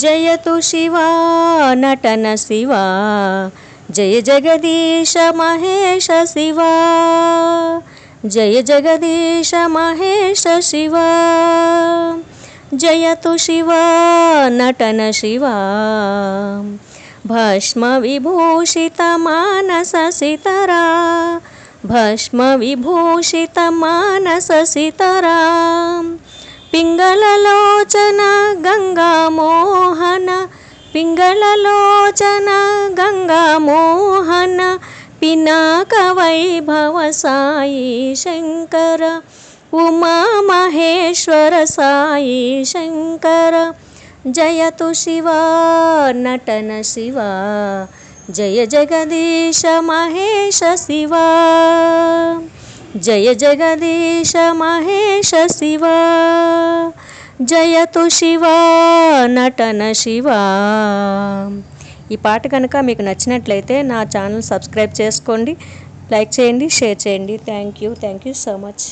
जयतु शिवा नटन शिवा जय जगदीश महेश शिवा जय जगदीश महेश शिवा जयतु शिवा नटन शिवा भस्म विभूषित मानस सितरा भस्म विभूषित मानस सितरा पिंगल पिङ्गललोचना गंग ङ्गललोचन गङ्गामोहन पिनाकवैभव साई शङ्कर उमा महेश्वर साई शङ्कर जयतु शिवा नटन शिवा जय जगदीश महेश शिवा जय जगदीश महेश शिवा జయ శివా జయతు శివా నటన శివా. ఈ పాట కనుక మీకు నచ్చినట్లయితే నా ఛానల్ సబ్స్క్రైబ్ చేసుకోండి లైక్ చేయండి షేర్ చేయండి. Thank you thank you so much.